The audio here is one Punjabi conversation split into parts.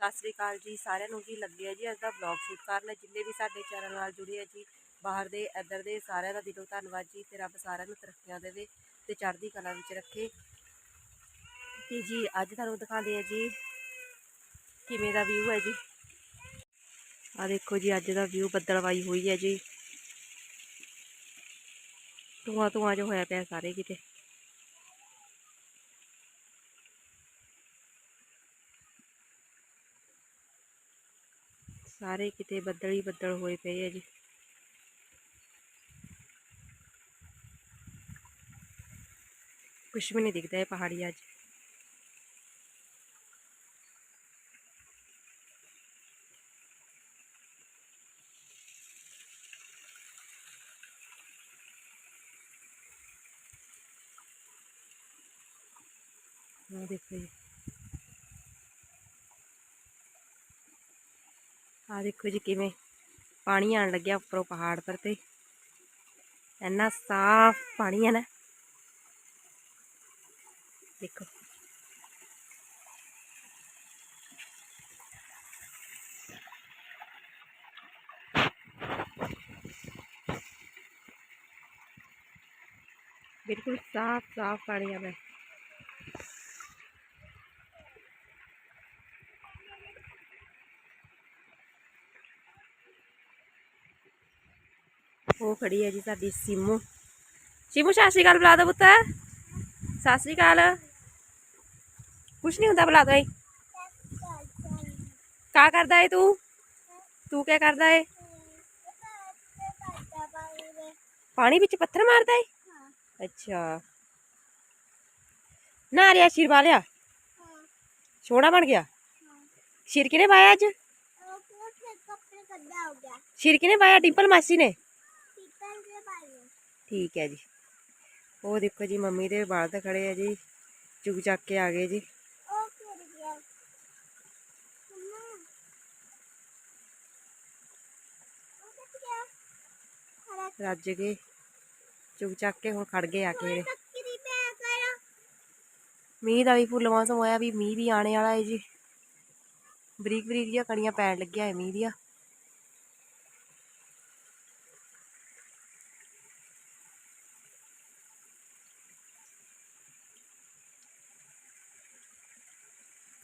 ਸਤਿ ਸ੍ਰੀ ਅਕਾਲ ਜੀ, ਸਾਰਿਆਂ ਨੂੰ ਜੀ ਲੱਗੇ ਆ ਜੀ ਅੱਜ ਦਾ ਵਲੌਗ ਸ਼ੂਟ ਕਰਨ। ਜਿੰਨੇ ਵੀ ਸਾਡੇ ਚੈਨਲ ਨਾਲ ਜੁੜੇ ਆ ਜੀ, ਬਾਹਰ ਦੇ, ਇੱਧਰ ਦੇ, ਸਾਰਿਆਂ ਦਾ ਦਿਲੋਂ ਧੰਨਵਾਦ ਜੀ ਤੇ ਰੱਬ ਸਾਰਿਆਂ ਨੂੰ ਤਰੱਕੀਆਂ ਦੇਵੇ ਤੇ ਚੜ੍ਹਦੀ ਕਲਾ ਵਿੱਚ ਰੱਖੇ। ਤੇ ਜੀ, ਅੱਜ ਤੁਹਾਨੂੰ ਦਿਖਾਉਂਦੇ ਆ ਜੀ ਕਿਵੇਂ ਦਾ ਵਿਊ ਹੈ ਜੀ। ਆ ਦੇਖੋ ਜੀ, ਅੱਜ ਦਾ ਵਿਊ ਬੱਦਲਵਾਈ ਹੋਈ ਹੈ ਜੀ। ਧੂਆਂ ਧੂਆਂ ਜੋ ਹੋਇਆ ਪਿਆ ਸਾਰੇ ਕਿਤੇ। ਸਾਰੇ ਕਿਤੇ ਬੱਦਲ ਹੀ ਬੱਦਲ ਹੋਏ ਪਏ ਆ ਜੀ ਕੁਛ ਵੀ ਨਹੀਂ ਦਿਖਦਾ ਇਹ ਪਹਾੜੀ ਅੱਜ ਆ ਦੇਖੋ ਜੀ ਕਿਵੇਂ ਪਾਣੀ ਆਣ ਲੱਗਿਆ ਉੱਪਰੋਂ ਪਹਾੜ ਪਰ ਤੇ ਇੰਨਾ ਸਾਫ਼ ਪਾਣੀ ਹੈ ਨਾ ਦੇਖੋ ਬਿਲਕੁਲ ਸਾਫ਼ ਸਾਫ਼ ਪਾਣੀ ਆ ਉਹ ਖੜੀ ਹੈ ਜੀ ਸਾਡੀ ਸਿਮੂ ਸਿਮੂ ਸਤਿ ਸ਼੍ਰੀ ਅਕਾਲ ਬੁਲਾ ਦੋ ਪੁੱਤ ਸਤਿ ਸ਼੍ਰੀ ਅਕਾਲ ਕੁਛ ਨਹੀਂ ਹੁੰਦਾ ਬੁਲਾ ਦੋ ਏ ਕਾ ਕਰਦਾ ਏ ਤੂੰ ਤੂੰ ਕੀ ਕਰਦਾ ਏ ਪਾਣੀ ਵਿੱਚ ਪੱਥਰ ਮਾਰਦਾ ਏ ਅੱਛਾ ਨਾ ਰਿਆ ਸ਼ੀਰ ਪਾ ਲਿਆ ਸੋਹਣਾ ਬਣ ਗਿਆ ਸ਼ੀਰ ਕਿਨੇ ਪਾਇਆ ਅੱਜ ਸ਼ੀਰ ਕਿਨੇ ਪਾਇਆ ਡਿੰਪਲ ਮਾਸੀ ਨੇ ਠੀਕ ਹੈ ਜੀ। ਉਹ ਦੇਖੋ ਜੀ, ਮੰਮੀ ਦੇ ਬਾਹਰ ਤਾਂ ਖੜੇ ਆ ਜੀ। ਚੁਗ ਚੱਕ ਕੇ ਆ ਗਏ ਜੀ। ਰੱਜ ਗਏ। ਚੁਗ ਚੱਕ ਕੇ ਹੁਣ ਖੜ ਗਏ ਆ ਕੇ। ਇਹਦੇ। ਮੀਂਹ ਦਾ ਵੀ ਫੁੱਲ ਮੌਸਮ ਹੋਇਆ ਵੀ ਮੀਂਹ ਵੀ ਆਣੇ ਵਾਲਾ ਹੈ ਜੀ। ਬਰੀਕ ਬਰੀਕ ਜਿਹਾ ਕਣੀਆਂ ਪੈਣ ਲੱਗਿਆ ਹੈ ਮੀਂਹ ਦੀਆਂ।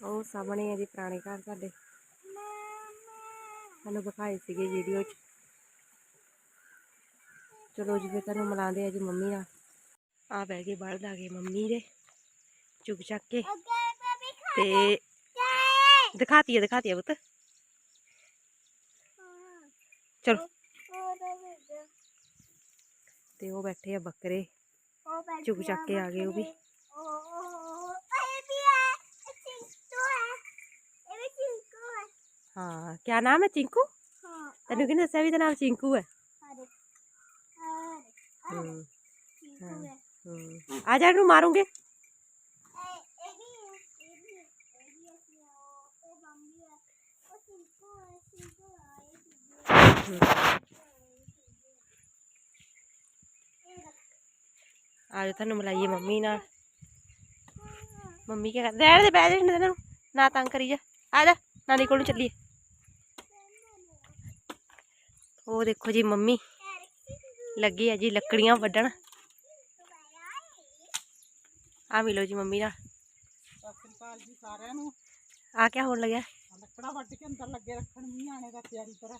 ਉਹ ਸਾਹਮਣੇ ਹੈ ਜੀ, ਪੁਰਾਣੇ ਘਰ ਸਾਡੇ। ਸਾਨੂੰ ਵਿਖਾਏ ਸੀਗੇ ਵੀਡੀਓ 'ਚ। ਚਲੋ ਜੀ, ਫਿਰ ਤੁਹਾਨੂੰ ਮਿਲਾਉਂਦੇ ਆ ਜੀ ਮੰਮੀ ਨਾਲ। ਆ ਬਹਿ ਗਏ, ਬਲਦ ਆ ਗਏ ਮੰਮੀ ਦੇ। ਚੁੱਕ ਚੱਕ ਕੇ। ਤੇ ਦਿਖਾਤੀ ਹੈ ਦਿਖਾਤੀ ਹੈ ਪੁੱਤ। ਚਲੋ। ਤੇ ਉਹ ਬੈਠੇ ਆ ਬੱਕਰੇ। ਚੁੱਕ ਚੱਕ ਕੇ ਆ ਗਏ ਉਹ ਵੀ। ਹਾਂ ਕੀ ਨਾਮ ਹੈ ਚਿੰਕੂ? ਤੈਨੂੰ ਕਿਹਨੇ ਦੱਸਿਆ ਵੀ ਇਹਦਾ ਨਾਮ ਚਿੰਕੂ ਹੈ? ਹੂੰ ਹੂੰ ਆ ਜਾ ਇਹਨੂੰ ਮਾਰੂੰਗੇ। ਆ ਜਾ ਤੁਹਾਨੂੰ ਮਿਲਾਈਏ ਮੰਮੀ ਨਾਲ। ਮੰਮੀ ਕੀ ਕਰਦੇ ਰਹਿਣ ਦੇ ਬਹਿ ਜਾ ਇਹਨਾਂ ਨੂੰ ਤੰਗ ਕਰੀ ਜਾ। ਆ ਜਾ ਨਾਨੀ ਕੋਲ ਚੱਲੀਏ। ਉਹ ਦੇਖੋ ਜੀ ਮੰਮੀ ਲੱਗੀ ਆ ਜੀ ਲੱਕੜੀਆਂ ਵੱਢਣ। ਆ ਮਿਲੋ ਜੀ ਮੰਮੀ ਨਾਲ। ਸਤਿ ਜੀ ਸਾਰਿਆਂ ਨੂੰ। ਆ ਕਿਆ ਹੋਣ ਲੱਗਿਆ? ਲੱਕੜਾ ਵੱਢ ਕੇ ਅੰਦਰ ਲੱਗੇ ਰੱਖਣ ਮੀਂਹ ਆਣੇ ਦਾ ਤਿਆਰੀ ਕਰ।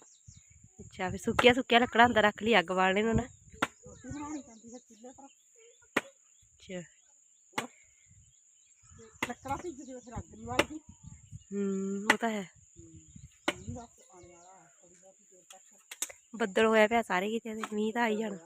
ਅੱਛਾ ਫਿਰ ਸੁੱਕੀਆਂ ਸੁੱਕੀਆਂ ਲੱਕੜਾਂ ਅੰਦਰ ਰੱਖ ਲਈ ਅੱਗ ਬਾਲਣੇ ਨੂੰ ਨਾ। ਰੋਟੀ ਬਣਾਉਣੀ ਪੈਂਦੀ ਹੈ ਚੁੱਲ੍ਹੇ ਪਰ। ਅੱਛਾ। ਲੱਕੜਾ ਭਿੱਜ ਜੇ ਫਿਰ ਅੱਗ ਨਹੀਂ ਵਾਲੀ ਹੂੰ ਉਹ ਤਾਂ ਹੈ ਮੀਂਹ ਦਾ ਆਣੇ ਵਾਲਾ ਹੈ, ਥੋੜੀ ਬਹੁਤੀ ਦੇਰ ਤੱਕ ਬੱਦਲ ਹੋਇਆ ਪਿਆ ਸਾਰੇ ਕਿਤੇ ਮੀਂਹ ਤਾਂ ਆਈ ਜਾਣਾ।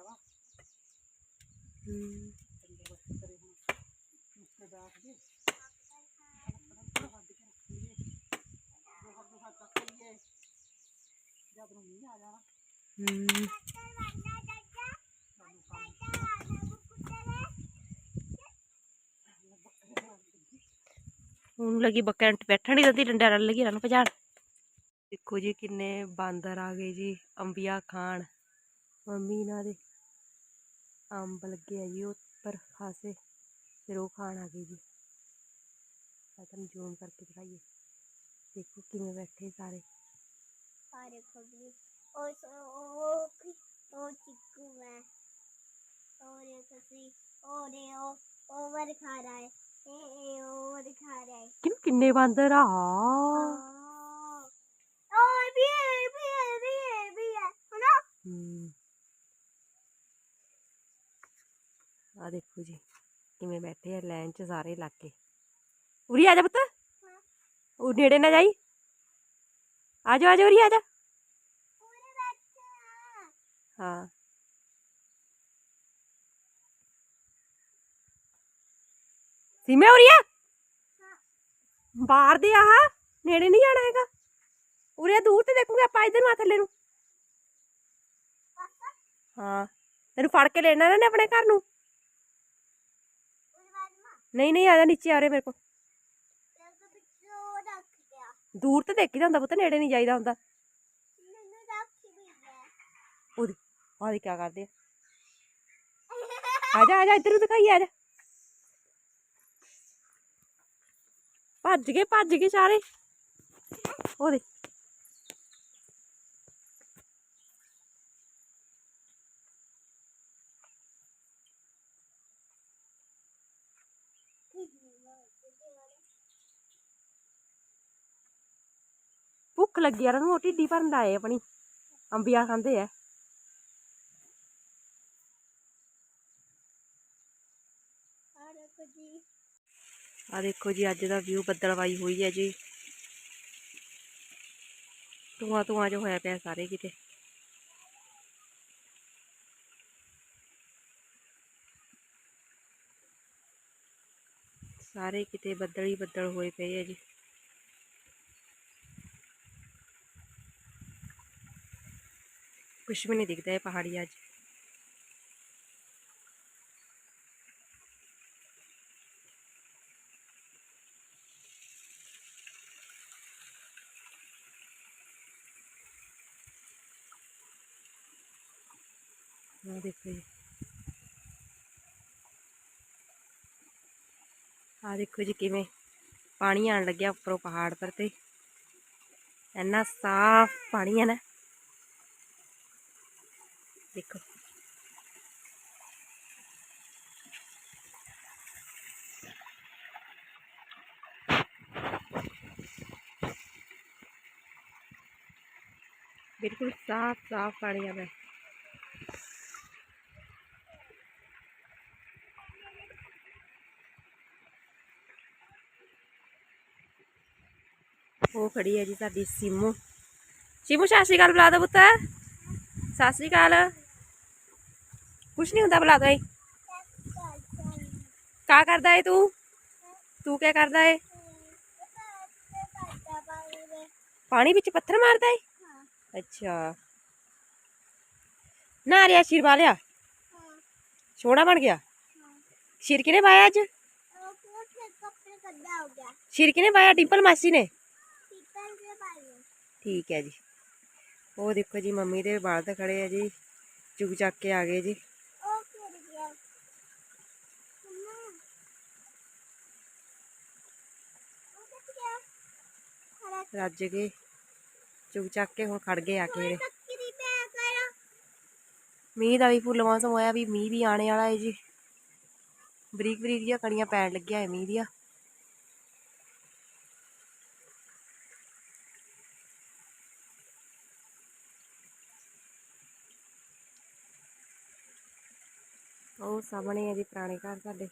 ਹੁਣ ਲੱਗੀ ਬੱਕਰਾਂ ਬੈਠਣ ਨਹੀਂ ਦਿੰਦੀ ਡੰਡਾ ਲੱਗੀ ਰਨ ਭਜਾਣ। ਦੇਖੋ ਜੀ ਕਿੰਨੇ ਬਾਂਦਰ ਆ ਗਏ ਜੀ ਅੰਬੀਆਂ ਖਾਣ ਮੰਮੀ ਇਹਨਾਂ ਦੇ ਅੰਬ ਲੱਗੇ ਆ ਜੀ ਉੱਪਰ ਖਾਸੇ ਫਿਰ ਉਹ ਖਾਣ ਆ ਗਏ ਜੀ ਮੈਂ ਤੁਹਾਨੂੰ ਜ਼ੂਮ ਕਰਕੇ ਦਿਖਾਈਏ ਦੇਖੋ ਕਿਵੇਂ ਬੈਠੇ ਸਾਰੇ ਸਾਰੇ ਖਬਰੀ ਉਹ ਸ- ਉਹ ਕੀ- ਉਹ ਚਿੱਕੂ ਹੈ और ये कसी और ये ओ ओवर खा रहा है ए ए ओवर खा रहा है ਕਿੰਨ ਕਿੰਨੇ ਬਾਂਦਰ ਆ और भी है भी है भी है भी है है ना ਹਮ ਆ ਦੇਖੋ ਜੀ ਕਿਵੇਂ ਬੈਠੇ ਆ ਲਾਈਨ 'ਚ ਸਾਰੇ ਇਲਾਕੇ ਉਰੀ ਆ ਜਾ ਪੁੱਤ ਉਹ ਨੇੜੇ ਨਾ ਜਾਈ ਆ ਜਾ ਆ ਜਾ ਉਰੀ ਆ ਜਾ पूरे बैठे हैं ਹਾਂ ਸੀਮੇ ਉਰੀ ਆ ਬਾਹਰ ਦੇ ਆਹ ਨੇੜੇ ਨਹੀਂ ਜਾਣਾ ਹੈਗਾ ਉਰੇ ਦੂਰ ਤੇ ਦੇਖੂਗੇ ਆਪਾਂ ਇਧਰ ਨੂੰ ਆ ਥੱਲੇ ਨੂੰ। ਹਾਂ ਤੈਨੂੰ ਫੜ ਕੇ ਲੈਣਾ ਨੇ ਆਪਣੇ ਘਰ ਨੂੰ। ਨਹੀਂ ਨਹੀਂ ਆ ਜਾ ਨੀਚੇ ਆ ਰੇ ਮੇਰੇ ਕੋ ਦੂਰ ਤੇ ਦੇਖੀਦਾ ਹੁੰਦਾ ਪੁੱਤ ਨੇੜੇ ਨਹੀਂ ਜਾਈਦਾ ਹੁੰਦਾ। ਉਹਦੀ ਆਹ ਦੇ ਕੀ ਕਰਦੇ ਆ। ਜਾ ਆ ਜਾ ਇੱਧਰ ਦਿਖਾਈ ਆ ਜਾ। ਭੱਜ ਗਏ ਭੱਜ ਗਏ ਸਾਰੇ। ਉਹਦੇ ਲੱਗੀ ਯਾਰ, ਉਹਨੂੰ ਢਿੱਡੀ ਭਰਨ ਦਾ ਏ ਆਪਣੀ। ਅੰਬੀਆਂ ਖਾਂਦੇ ਆ। ਆ ਦੇਖੋ ਜੀ, ਅੱਜ ਦਾ ਵਿਊ ਬੱਦਲਵਾਈ ਹੋਈ ਹੈ ਜੀ। ਧੂਆ ਧੂਆ ਜੋ ਹੋਇਆ ਪਿਆ ਸਾਰੇ ਕਿਤੇ। ਸਾਰੇ ਕਿਤੇ ਬੱਦਲ ਹੀ ਬੱਦਲ ਹੋਏ ਪਏ ਆ ਜੀ। ਕੁਛ ਵੀ ਨਹੀਂ ਦਿਖਦਾ ਇਹ ਪਹਾੜੀ ਅੱਜ ਆ ਦੇਖੋ ਜੀ ਆ ਦੇਖੋ ਜੀ ਕਿਵੇਂ ਪਾਣੀ ਆਣ ਲੱਗਿਆ ਉੱਪਰੋਂ ਪਹਾੜ ਪਰ ਤੇ ਇੰਨਾ ਸਾਫ਼ ਪਾਣੀ ਹੈ ਨਾ ਦੇਖੋ ਬਿਲਕੁਲ ਸਾਫ਼ ਸਾਫ਼ ਪਾਣੀ ਆ ਰਿਹਾ ਉਹ ਖੜੀ ਹੈ ਜੀ ਸਾਡੀ ਸਿੰਮੂ ਸਿੰਮੂ ਸਤਿ ਸ਼੍ਰੀ ਅਕਾਲ ਬੁਲਾ ਦੋ ਪੁੱਤ ਸਤਿ ਸ਼੍ਰੀ ਅਕਾਲ। ਕੁਛ ਨਹੀਂ ਹੁੰਦਾ ਬੁਲਾ ਤੋਈ ਕਾ ਕਰਦਾ ਏ ਤੂੰ? ਤੂੰ ਕੀ ਕਰਦਾ ਏ? ਪਾਣੀ ਵਿੱਚ ਪੱਥਰ ਮਾਰਦਾ ਏ? ਅੱਛਾ। ਨਾ ਰਿਆ ਸ਼ੀਰ ਵਾਲਿਆ ਸੋਹਣਾ ਬਣ ਗਿਆ? ਸ਼ੀਰ ਕਿਨੇ ਪਾਇਆ ਅੱਜ? ਸ਼ੀਰ ਕਿਨੇ ਪਾਇਆ? ਡਿੰਪਲ ਮਾਸੀ ਨੇ? ਠੀਕ ਹੈ ਜੀ। ਉਹ ਦੇਖੋ ਜੀ, ਮੰਮੀ ਦੇ ਬਾਹਰ ਤਾਂ ਖੜੇ ਆ ਜੀ। ਚੁੱਕ ਚੱਕ ਕੇ ਆ ਗਏ ਜੀ। ਰੱਜ ਗਏ। ਚੁੱਕ ਚੱਕ ਕੇ ਹੁਣ ਖੜ ਗਏ ਆ ਕੇ। ਮੀਂਹ ਦਾ ਵੀ ਫੁੱਲ ਮੌਸਮ ਹੋਇਆ ਵੀ ਮੀਂਹ ਵੀ ਆਣੇ ਵਾਲਾ ਹੈ ਜੀ। ਬਰੀਕ ਬਰੀਕ ਜਿਹੀਆਂ ਕਣੀਆਂ ਪੈਣ ਲੱਗੀਆਂ ਹੈ ਮੀਂਹ ਦੀਆਂ। ਉਹ ਸਾਹਮਣੇ ਹੈ ਜੀ ਪੁਰਾਣੇ ਘਰ ਸਾਡੇ।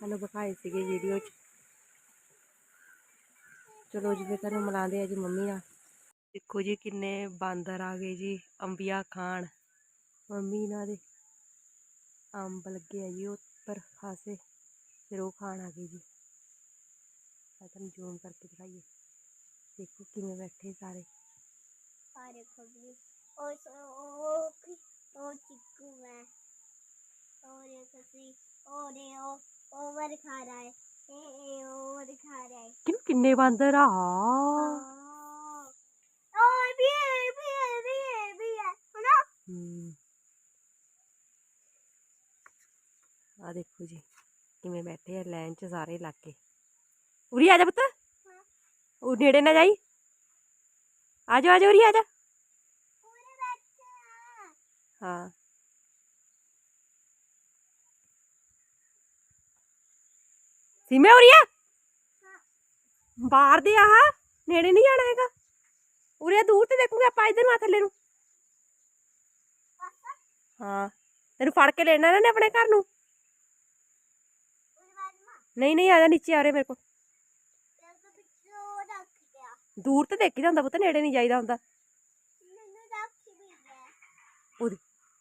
ਸਾਨੂੰ ਵਿਖਾਏ ਸੀਗੇ ਵੀਡੀਓ 'ਚ। ਚਲੋ ਜੀ ਫਿਰ ਤੁਹਾਨੂੰ ਮਿਲਾਉਂਦੇ ਆ ਜੀ ਮੰਮੀ ਨਾਲ। ਦੇਖੋ ਜੀ ਕਿੰਨੇ ਬਾਂਦਰ ਆ ਗਏ ਜੀ ਅੰਬੀਆਂ ਖਾਣ। ਮੰਮੀ ਨਾਲ ਦੇ ਅੰਬ ਲੱਗੇ ਆ ਜੀ ਉੱਪਰ ਖਾਸੇ। ਫਿਰ ਉਹ ਖਾਣ ਆ ਗਏ ਜੀ। ਮੈਂ ਤੁਹਾਨੂੰ ਜ਼ੂਮ ਕਰਕੇ ਦਿਖਾਈਏ। ਦੇਖੋ ਕਿਵੇਂ ਬੈਠੇ ਸਾਰੇ। ਸਾਰੇ ਖੋਲੀ ਉਹ ਉਹ ओ की- ओ चिक्कू है और ये कसी और ये ओ ओवर खा रहा है ए ए ओवर खा रहा है ਕਿੰਨ ਕਿੰਨੇ ਬਾਂਦਰ ਆ और भी है भी है भी है भी है है ना ਹਮ ਆ ਦੇਖੋ ਜੀ ਕਿਵੇਂ ਬੈਠੇ ਆ ਲਾਈਨ 'ਚ ਸਾਰੇ ਇਲਾਕੇ ਉਰੀ ਆ ਜਾ ਪੁੱਤ ਉਹ ਨੇੜੇ ਨਾ ਜਾਈ ਆ ਜਾ ਆ ਜਾ ਉਰੀ ਆ ਜਾ ਪੂਰੇ हाँ। सीमे हो रही है? बाहर दिया हा नेड़े नहीं आना है उरे दूर तो देखूँगे आप इधर माथा ले हाँ। तेन फड़ के लेना ना अपने घर न। नहीं नहीं आया नीचे आ रहे मेरे को दूर तो देखी जाता पुत नेड़े नहीं जाइदा होंगे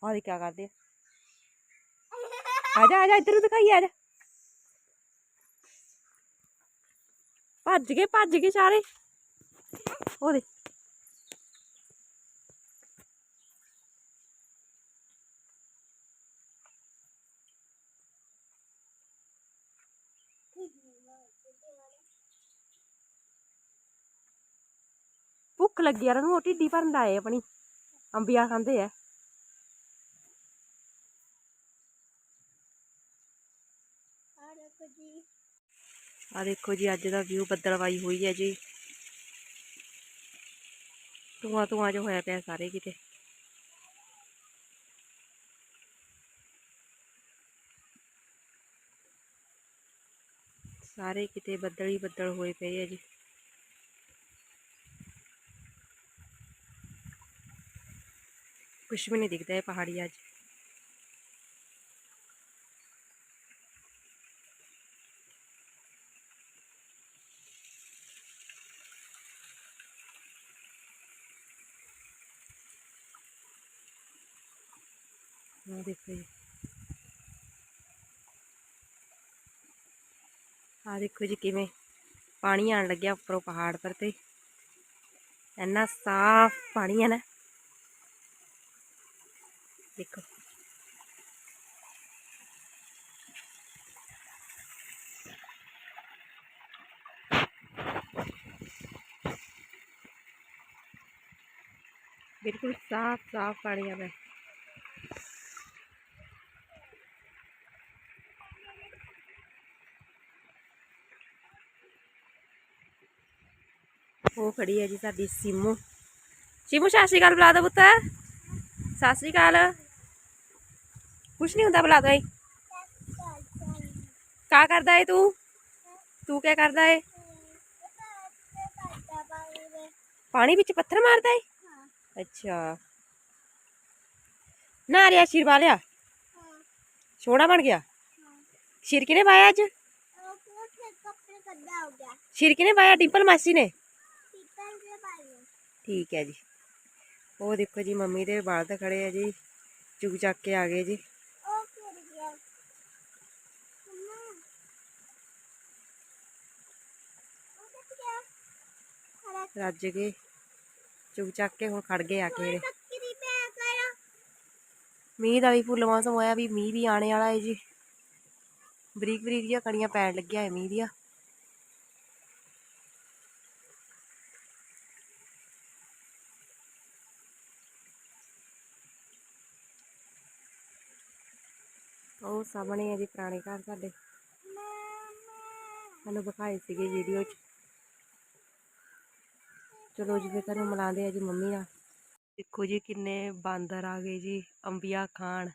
और क्या करते आजा आजा, इधर दिखाई खाइए, आजा। भज गए भज गए सारे। ओदे भुख लगी यार ढिडी भरन आए अपनी। अंबिया खाते है। ਆ ਦੇਖੋ ਜੀ ਅੱਜ ਦਾ ਵਿਊ ਬੱਦਲਵਾਈ ਹੋਈ ਹੈ ਜੀ ਧੂਆਂ ਧੂਆਂ ਜੋ ਹੋਇਆ ਪਿਆ ਸਾਰੇ ਕਿਤੇ ਸਾਰੇ ਕਿਤੇ ਬੱਦਲ ਹੀ ਬੱਦਲ ਹੋਏ ਪਏ ਆ ਜੀ ਕੁਛ ਵੀ ਨਹੀਂ ਦਿਖਦਾ ਹੈ ਪਹਾੜੀ ਅੱਜ ਆਹ ਦੇਖੋ ਜੀ। ਆਹ ਦੇਖੋ ਜੀ ਕਿਵੇਂ ਪਾਣੀ ਆਣ ਲੱਗਿਆ ਉੱਪਰੋਂ ਪਹਾੜ ਪਰ ਤੇ। ਇੰਨਾ ਸਾਫ਼ ਪਾਣੀ ਹੈ ਨਾ। ਦੇਖੋ। ਬਿਲਕੁਲ ਸਾਫ਼ ਸਾਫ਼ ਪਾਣੀ ਆ ਉਹ ਖੜੀ ਹੈ ਜੀ ਸਾਡੀ ਸਿਮੂ ਸਿਮੂ ਸਤਿ ਸ਼੍ਰੀ ਅਕਾਲ ਬੁਲਾ ਦੋ ਪੁੱਤ ਸਤਿ ਸ਼੍ਰੀ ਅਕਾਲ ਕੁਛ ਨਹੀਂ ਹੁੰਦਾ ਬੁਲਾ ਦੋ ਏ ਕਾ ਕਰਦਾ ਏ ਤੂੰ ਤੂੰ ਕੀ ਕਰਦਾ ਏ ਪਾਣੀ ਵਿੱਚ ਪੱਥਰ ਮਾਰਦਾ ਏ ਅੱਛਾ ਨਾ ਰਿਆ ਸ਼ੀਰ ਵਾਲਿਆ ਸੋਹਣਾ ਬਣ ਗਿਆ ਸ਼ੀਰ ਕਿਨੇ ਪਾਇਆ ਅੱਜ ਕੱਪੜੇ ਕੱਢਾ ਹੋ ਗਿਆ ਸ਼ੀਰ ਕਿਨੇ ਪਾਇਆ ਠੀਕ ਹੈ ਜੀ। ਉਹ ਦੇਖੋ ਜੀ, ਮੰਮੀ ਦੇ ਬਲਦ ਖੜੇ ਆ ਜੀ। ਚੁਗ ਚੱਕ ਕੇ ਆ ਗਏ ਜੀ। ਰੱਜ ਗਏ। ਚੁਗ ਚੱਕ ਕੇ ਹੁਣ ਖੜ ਗਏ ਆ ਕੇ। ਇਹਦੇ। ਮੀਂਹ ਦਾ ਵੀ ਫੁੱਲ ਮੌਸਮ ਹੋਇਆ ਵੀ ਮੀਂਹ ਵੀ ਆਣੇ ਵਾਲਾ ਹੈ ਜੀ। ਬਰੀਕ ਬਰੀਕ ਜਿਹੀਆਂ ਕਣੀਆਂ ਪੈਣ ਲੱਗਿਆ ਹੈ ਮੀਂਹ ਦੀਆਂ। ਉਹ ਸਾਹਮਣੇ ਹੈ ਜੀ, ਪੁਰਾਣੇ ਘਰ ਸਾਡੇ। ਸਾਨੂੰ ਵਿਖਾਏ ਸੀਗੇ ਵੀਡੀਓ 'ਚ। ਚਲੋ ਜੀ, ਫਿਰ ਤੁਹਾਨੂੰ ਮਿਲਾਉਂਦੇ ਆ ਜੀ ਮੰਮੀ ਨਾਲ। ਦੇਖੋ ਜੀ, ਕਿੰਨੇ ਬਾਂਦਰ ਆ ਗਏ ਜੀ, ਅੰਬੀਆਂ ਖਾਣ।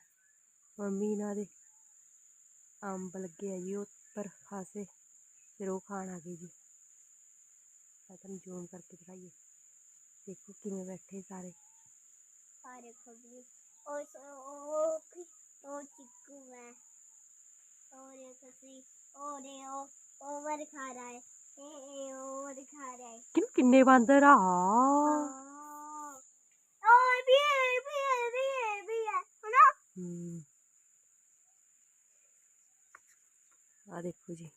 ਮੰਮੀ ਇਹਨਾਂ ਦੇ ਅੰਬ ਲੱਗੇ ਆ ਜੀ ਉੱਪਰ, ਖਾਸੇ। ਫਿਰ ਉਹ ਖਾਣ ਆ ਗਏ ਜੀ। ਮੈਂ ਤੁਹਾਨੂੰ ਜ਼ੂਮ ਕਰਕੇ ਦਿਖਾਈਏ। ਦੇਖੋ ਕਿਵੇਂ ਬੈਠੇ ਸਾਰੇ। ਆ ਦੇਖੋ ਜੀ ਉਹ ਉਹ ਕੀ- ਉਹ ਚਿੱਕੂ है और ये कसी और ये ओ ओवर खा रहा है ए ए ओवर खा रहा है ਕਿੰਨ ਕਿੰਨੇ ਬਾਂਦਰ ਆ हाँ। और भी है भी है भी है भी है है ना ਹਮ ਆ ਦੇਖੋ ਜੀ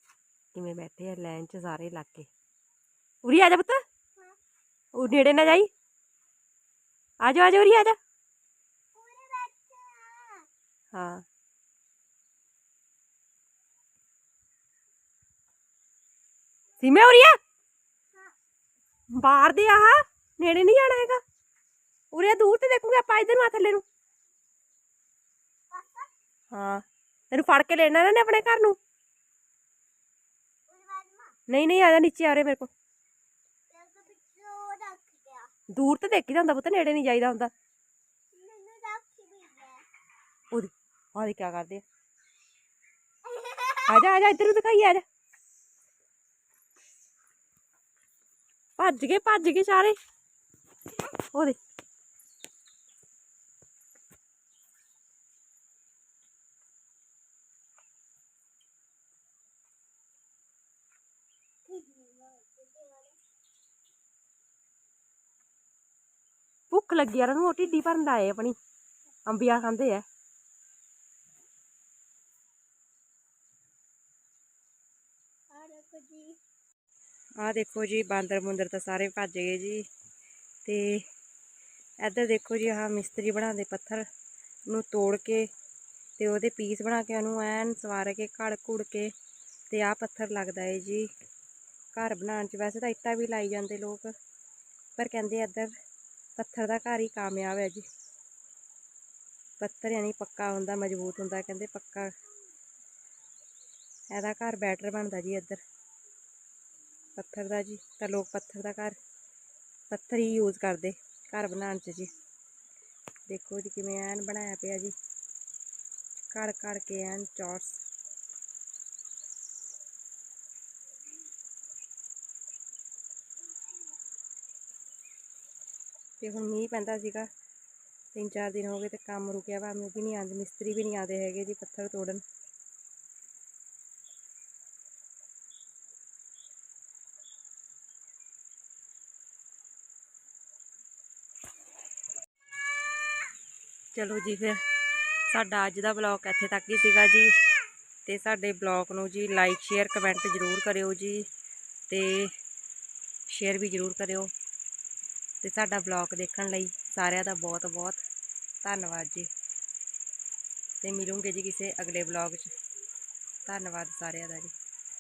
ਕਿਵੇਂ ਬੈਠੇ ਆ ਲਾਈਨ 'ਚ ਸਾਰੇ ਇਲਾਕੇ ਉਰੀ ਆ ਜਾ ਪੁੱਤ ਉਹ ਨੇੜੇ ਨਾ ਜਾਈ ਆ ਜਾ ਆ ਜਾ ਉਰੀ ਆ ਜਾ पूरे बच्चे ਹਾਂ ਸੀਮੇ ਉਰੀ ਆ ਬਾਹਰ ਦੇ ਆਹ ਨੇੜੇ ਨਹੀਂ ਜਾਣਾ ਹੈਗਾ ਉਰੇ ਦੂਰ ਤੇ ਦੇਖੂਗੇ ਆਪਾਂ ਇਧਰ ਨੂੰ ਆ ਥੱਲੇ ਨੂੰ ਹਾਂ ਤੈਨੂੰ ਫੜ ਕੇ ਲੈਣਾ ਇਹਨਾਂ ਨੇ ਆਪਣੇ ਘਰ ਨੂੰ पूरे बच्चे ਨਹੀਂ ਨਹੀਂ ਆ ਜਾ ਨੀਚੇ ਆ ਰੇ ਮੇਰੇ ਕੋਲ ਦੂਰ ਤੇ ਦੇਖੀ ਦਾ ਹੁੰਦਾ ਪੁੱਤ ਨੇੜੇ ਨਹੀਂ ਜਾਈਦਾ ਹੁੰਦਾ ਮੈਨੂੰ ਰੱਖ ਵੀ ਗਿਆ ਉਹਦੀ और क्या कर दे आजा आजा, इधर दिखाइए आजा। भज गए भज गए सारे। ओ दे भुख लगी यार ढिडी भरन आए अपनी। अंबिया खाते ऐ ਆਹ ਦੇਖੋ ਜੀ, ਬਾਂਦਰ ਬੁੰਦਰ ਤਾਂ ਸਾਰੇ ਭੱਜ ਗਏ ਜੀ। ਤੇ ਇੱਧਰ ਦੇਖੋ ਜੀ, ਆਹ ਮਿਸਤਰੀ ਬਣਾਉਂਦੇ ਪੱਥਰ ਨੂੰ ਤੋੜ ਕੇ ਤੇ ਉਹਦੇ ਪੀਸ ਬਣਾ ਕੇ ਉਹਨੂੰ ਐਨ ਸਵਾਰ ਕੇ, ਘੜ ਘੁੜ ਕੇ ਤੇ ਆਹ ਪੱਥਰ ਲੱਗਦਾ ਏ ਜੀ। ਘਰ ਬਣਾਉਣ 'ਚ ਵੈਸੇ ਤਾਂ ਇੱਟਾਂ ਵੀ ਲਾਈ ਜਾਂਦੇ ਲੋਕ, ਪਰ ਕਹਿੰਦੇ ਇੱਧਰ ਪੱਥਰ ਦਾ ਘਰ ਹੀ ਕਾਮਯਾਬ ਹੈ ਜੀ। ਪੱਥਰ ਯਾਨੀ ਪੱਕਾ ਹੁੰਦਾ, ਮਜ਼ਬੂਤ ਹੁੰਦਾ, ਕਹਿੰਦੇ ਪੱਕਾ। ਇਹਦਾ ਘਰ ਬੈਟਰ ਬਣਦਾ ਜੀ ਇੱਧਰ। ਪੱਥਰ ਦਾ ਜੀ ਤਾਂ ਲੋਕ ਪੱਥਰ ਦਾ ਘਰ ਪੱਥਰ ਹੀ ਯੂਜ਼ ਕਰਦੇ ਘਰ ਬਣਾਉਣ 'ਚ ਜੀ ਦੇਖੋ ਜੀ ਕਿਵੇਂ ਐਨ ਬਣਾਇਆ ਪਿਆ ਜੀ ਘੜ ਘੜ ਕੇ ਐਨ ਚੌਰਸ ਤੇ ਹੁਣ ਮੀਂਹ ਪੈਂਦਾ ਸੀਗਾ ਤਿੰਨ ਚਾਰ ਦਿਨ ਹੋ ਗਏ ਤੇ ਕੰਮ ਰੁਕਿਆ ਵਾ ਉਹ ਵੀ ਨਹੀਂ ਆਉਂਦੇ ਮਿਸਤਰੀ ਵੀ ਨਹੀਂ ਆਉਂਦੇ ਹੈਗੇ ਜੀ ਪੱਥਰ ਤੋੜਨ ਚਲੋ ਜੀ ਫਿਰ। ਸਾਡਾ ਅੱਜ ਦਾ ਬਲੌਗ ਇੱਥੇ ਤੱਕ ਹੀ ਸੀਗਾ ਜੀ। ਤੇ ਸਾਡੇ ਬਲੌਗ ਨੂੰ ਜੀ ਲਾਈਕ ਸ਼ੇਅਰ ਕਮੈਂਟ ਜ਼ਰੂਰ ਕਰਿਓ ਜੀ। ਤੇ ਸ਼ੇਅਰ ਵੀ ਜ਼ਰੂਰ ਕਰਿਓ। ਤੇ ਸਾਡਾ ਬਲੌਗ ਦੇਖਣ ਲਈ ਸਾਰਿਆਂ ਦਾ ਬਹੁਤ ਬਹੁਤ ਧੰਨਵਾਦ ਜੀ। ਤੇ ਮਿਲੂੰਗੇ ਜੀ ਕਿਸੇ ਅਗਲੇ ਬਲੌਗ 'ਚ। ਧੰਨਵਾਦ ਸਾਰਿਆਂ ਦਾ ਜੀ।